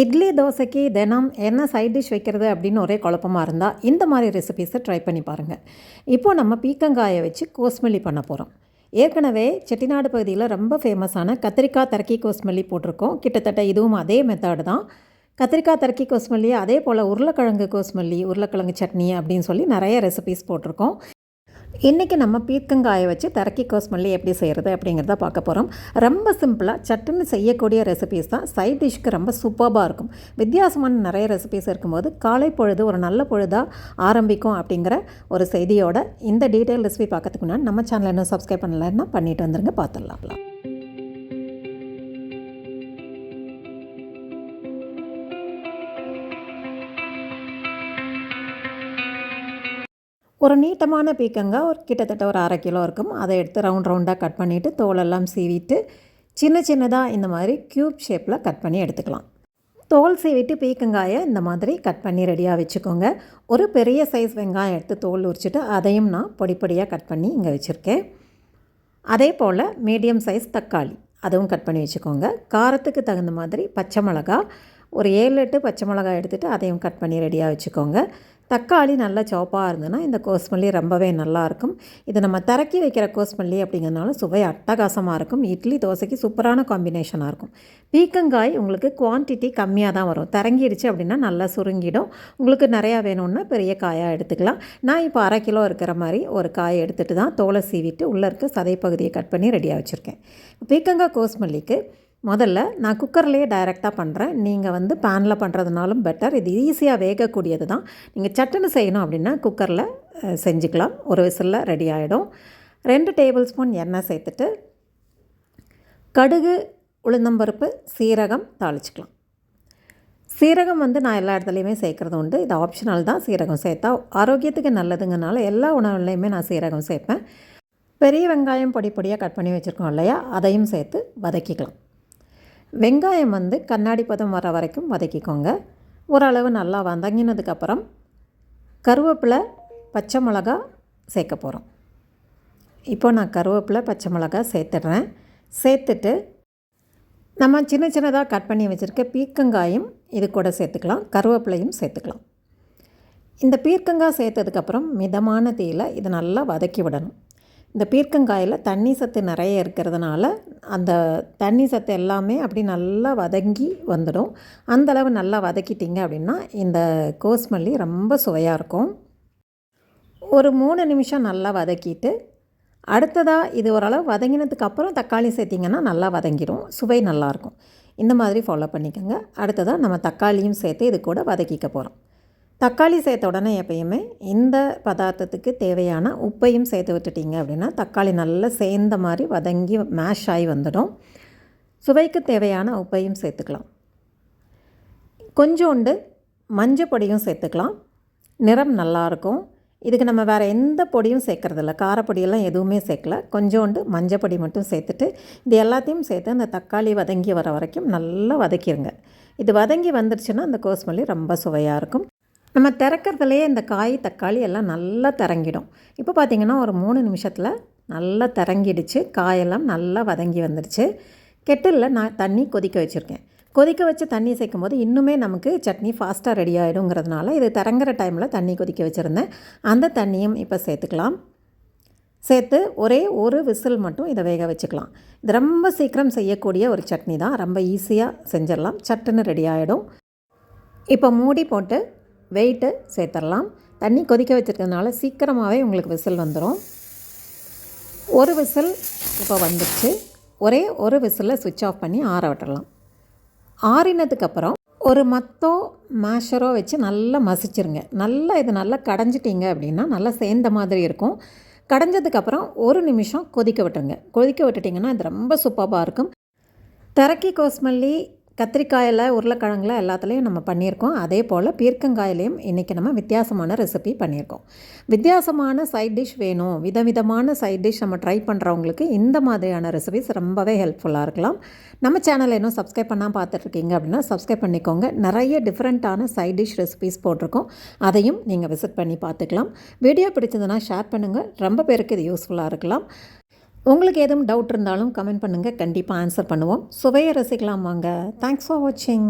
இட்லி தோசைக்கு தினம் என்ன சைட் டிஷ் வைக்கிறது அப்படின்னு ஒரே குழப்பமாக இருந்தால் இந்த மாதிரி ரெசிபீஸை ட்ரை பண்ணி பாருங்கள் இப்போது நம்ம பீக்கங்காயை வச்சு கோஸ்மல்லி பண்ண போகிறோம் ஏற்கனவே செட்டிநாடு பகுதியில் ரொம்ப ஃபேமஸான கத்திரிக்காய் தரக்கி கோஸ்மல்லி போட்டிருக்கோம். கிட்டத்தட்ட இதுவும் அதே மெத்தடு தான். கத்திரிக்காய் தரக்கி கோஸ்மல்லி அதே போல் உருளைக்கிழங்கு கோஸ்மல்லி உருளைக்கிழங்கு சட்னி அப்படின்னு சொல்லி நிறைய ரெசிபீஸ் போட்டிருக்கோம். இன்றைக்கி நம்ம பீர்க்கங்காயை வச்சு தரக்கி கோஸ்மல்லி எப்படி செய்கிறது அப்படிங்கிறத பார்க்க போகிறோம் ரொம்ப சிம்பிளாக சட்டுன்னு செய்யக்கூடிய ரெசிபீஸ் தான். சைட் டிஷ்க்கு ரொம்ப சூப்பராக இருக்கும். வித்தியாசமான நிறைய ரெசிபீஸ் இருக்கும்போது காலை பொழுது ஒரு நல்ல பொழுதாக ஆரம்பிக்கும் அப்படிங்கிற ஒரு செய்தியோட இந்த டீட்டெயில் ரெசிபி பார்க்கறதுக்கு முன்னாடி நம்ம சேனலை இன்னும் சப்ஸ்கிரைப் பண்ணலைன்னா பண்ணிட்டு வந்துருங்க பார்த்துடலாம் ஒரு நீட்டமான பீக்கங்காய் ஒரு கிட்டத்தட்ட ஒரு அரை கிலோ இருக்கும். அதை எடுத்து ரவுண்ட் ரவுண்டாக கட் பண்ணிவிட்டு தோலெல்லாம் சீவிட்டு சின்ன சின்னதாக இந்த மாதிரி க்யூப் ஷேப்பில் கட் பண்ணி எடுத்துக்கலாம். தோல் சீவிட்டு பீக்கங்காயை இந்த மாதிரி கட் பண்ணி ரெடியாக வச்சுக்கோங்க. ஒரு பெரிய சைஸ் வெங்காயம் எடுத்து தோல் உரிச்சிட்டு அதையும் நான் பொடி பொடியாக கட் பண்ணி இங்கே வச்சுருக்கேன். அதே போல் மீடியம் சைஸ் தக்காளி அதுவும் கட் பண்ணி வச்சுக்கோங்க. காரத்துக்கு தகுந்த மாதிரி பச்சை மிளகா ஒரு ஏழு எட்டு பச்சை மிளகாய் எடுத்துகிட்டு அதையும் கட் பண்ணி ரெடியாக வச்சுக்கோங்க. தக்காளி நல்லா சோப்பாக இருந்ததுன்னா இந்த கோஸ்மல்லி ரொம்பவே நல்லாயிருக்கும் இது நம்ம திறக்கி வைக்கிற கோஸ்மல்லி அப்படிங்கிறதுனால சுவை அட்டகாசமாக இருக்கும். இட்லி தோசைக்கு சூப்பரான காம்பினேஷனாக இருக்கும். பீக்கங்காய் உங்களுக்கு குவான்டிட்டி கம்மியாக தான் வரும். திறங்கிடுச்சு அப்படின்னா நல்லா சுருங்கிடும். உங்களுக்கு நிறையா வேணும்னா பெரிய காயாக எடுத்துக்கலாம். நான் இப்போ அரை கிலோ இருக்கிற மாதிரி ஒரு காயை எடுத்துகிட்டு தான் தோலை சீவிட்டு உள்ளே இருக்க சதை பகுதியை கட் பண்ணி ரெடியாக வச்சுருக்கேன். பீக்கங்காய் கோஸ்மல்லிக்கு முதல்ல நான் குக்கர்லேயே டைரெக்டாக பண்ணுறேன் நீங்கள் வந்து பேனில் பண்ணுறதுனாலும் பெட்டர் இது ஈஸியாக வேகக்கூடியது தான். நீங்கள் சட்டுன்னு செய்யணும் அப்படின்னா குக்கரில் செஞ்சுக்கலாம். ஒரு விசிலில் ரெடி ஆகிடும் ரெண்டு டேபிள் ஸ்பூன் எண்ணெய் சேர்த்துட்டு கடுகு உளுந்தம்பருப்பு சீரகம் தாளிச்சிக்கலாம். சீரகம் வந்து நான் எல்லா இடத்துலையுமே சேர்க்குறது உண்டு. இது ஆப்ஷனல் தான். சீரகம் சேர்த்தா ஆரோக்கியத்துக்கு நல்லதுங்கனால எல்லா உணவுலையுமே நான் சீரகம் சேர்ப்பேன். பெரிய வெங்காயம் பொடி பொடியாக கட் பண்ணி வச்சுருக்கோம் இல்லையா? அதையும் சேர்த்து வதக்கிக்கலாம். வெங்காயம் வந்து கண்ணாடி பதம் வர வரைக்கும் வதக்கிக்கோங்க. ஓரளவு நல்லா வதங்கினதுக்கப்புறம் கருவேப்பிலை பச்சை மிளகா சேர்க்க போகிறோம் இப்போ நான் கருவேப்பிலை பச்சை மிளகா சேர்த்துடுறேன். சேர்த்துட்டு நம்ம சின்ன சின்னதாக கட் பண்ணி வச்சுருக்க பீர்க்கங்காயும் இது கூட சேர்த்துக்கலாம். கருவேப்பிலையும் சேர்த்துக்கலாம். இந்த பீர்க்கங்காய் சேர்த்ததுக்கப்புறம் மிதமான தீயில் இதை நல்லா வதக்கி விடணும். இந்த பீர்க்கங்காயில் தண்ணி சத்து நிறைய இருக்கிறதுனால அந்த தண்ணி சத்து எல்லாமே அப்படி நல்லா வதங்கி வந்துடும். அந்தளவு நல்லா வதக்கிட்டிங்க அப்படின்னா இந்த கோஸ்மல்லி ரொம்ப சுவையாக இருக்கும். ஒரு மூணு நிமிஷம் நல்லா வதக்கிட்டு அடுத்ததாக இது ஓரளவு வதங்கினதுக்கு அப்புறம் தக்காளி சேர்த்திங்கன்னா நல்லா வதங்கிடும் சுவை நல்லாயிருக்கும் இந்த மாதிரி ஃபாலோ பண்ணிக்கோங்க. அடுத்ததாக நம்ம தக்காளியும் சேர்த்து இது கூட வதக்கிக்க போகிறோம் தக்காளி சேர்த்த உடனே எப்பயுமே இந்த பதார்த்தத்துக்கு தேவையான உப்பையும் சேர்த்து விட்டுட்டிங்க அப்படின்னா தக்காளி நல்லா சேர்ந்த மாதிரி வதங்கி மேஷ் ஆகி வந்துடும். சுவைக்கு தேவையான உப்பையும் சேர்த்துக்கலாம். கொஞ்சோண்டு மஞ்சள் பொடியும் சேர்த்துக்கலாம். நிறம் நல்லாயிருக்கும் இதுக்கு நம்ம வேறு எந்த பொடியும் சேர்க்குறதில்ல காரப்பொடியெல்லாம் எதுவுமே சேர்க்கல. கொஞ்சோண்டு மஞ்சள் பொடி மட்டும் சேர்த்துட்டு இது எல்லாத்தையும் சேர்த்து அந்த தக்காளி வதங்கி வர வரைக்கும் நல்லா வதக்கிடுங்க இது வதங்கி வந்துருச்சுன்னா அந்த கோஸ்மல்லி ரொம்ப சுவையாக இருக்கும். நம்ம திறக்கிறதுலையே இந்த காய் தக்காளி எல்லாம் நல்லா திறங்கிடும். இப்போ பார்த்திங்கன்னா ஒரு மூணு நிமிஷத்தில் நல்லா திறங்கிடுச்சு. காயெல்லாம் நல்லா வதங்கி வந்துடுச்சு. கெட்டிலில் நான் தண்ணி கொதிக்க வச்சுருக்கேன். கொதிக்க வச்சு தண்ணி சேர்க்கும் போது இன்னுமே நமக்கு சட்னி ஃபாஸ்ட்டாக ரெடி ஆகிடுங்கிறதுனால இது திறங்குற டைமில் தண்ணி கொதிக்க வச்சுருந்தேன். அந்த தண்ணியும் இப்போ சேர்த்துக்கலாம். சேர்த்து ஒரே ஒரு விசில் மட்டும் இதை வேக வச்சுக்கலாம். இது ரொம்ப சீக்கிரம் செய்யக்கூடிய ஒரு சட்னி தான். ரொம்ப ஈஸியாக செஞ்சிடலாம். சட்டுன்னு ரெடி ஆகிடும் இப்போ மூடி போட்டு வெயிட்டு சேர்த்துடலாம் தண்ணி கொதிக்க வச்சுருக்கிறதுனால சீக்கிரமாகவே உங்களுக்கு விசில் வந்துடும் ஒரு விசில் இப்போ வந்துடுச்சு ஒரே ஒரு விசிலில் சுவிட்ச் ஆஃப் பண்ணி ஆற விட்டுடலாம் ஆறினதுக்கப்புறம் ஒரு மத்தோ மேஷரோ வச்சு நல்லா மசிச்சிருங்க. நல்லா இது நல்லா கடைஞ்சிட்டிங்க அப்படின்னா நல்லா சேர்ந்த மாதிரி இருக்கும். கடைஞ்சதுக்கப்புறம் ஒரு நிமிஷம் கொதிக்க விட்டுருங்க. கொதிக்க விட்டுட்டிங்கன்னா இது ரொம்ப சூப்பராக இருக்கும். திறக்கி கோஸ்மல்லி கத்திரிக்காயில் உருளைக்கிழங்குல எல்லாத்துலேயும் நம்ம பண்ணியிருக்கோம். அதே போல் பீர்க்கங்காயிலையும் இன்றைக்கி நம்ம வித்தியாசமான ரெசிபி பண்ணியிருக்கோம். வித்தியாசமான சைட் டிஷ் வேணும். விதவிதமான சைட் டிஷ் நம்ம ட்ரை பண்ணுறவங்களுக்கு இந்த மாதிரியான ரெசிபிஸ் ரொம்பவே ஹெல்ப்ஃபுல்லாக இருக்கலாம். நம்ம சேனலை இன்னும் சப்ஸ்கிரைப் பண்ணால் பார்த்துட்ருக்கீங்க அப்படின்னா சப்ஸ்கிரைப் பண்ணிக்கோங்க. நிறைய டிஃப்ரெண்ட்டான சைட் டிஷ் ரெசிபிஸ் போட்டிருக்கோம். அதையும் நீங்கள் விசிட் பண்ணி பார்த்துக்கலாம். வீடியோ பிடிச்சதுன்னா ஷேர் பண்ணுங்கள் ரொம்ப பேருக்கு இது யூஸ்ஃபுல்லாக இருக்கலாம். உங்களுக்கு எதுவும் டவுட் இருந்தாலும் கமெண்ட் பண்ணுங்கள் கண்டிப்பாக ஆன்சர் பண்ணுவோம். சுவையை ரசிக்கலாம் வாங்க. தேங்க்ஸ் ஃபார் வாட்சிங்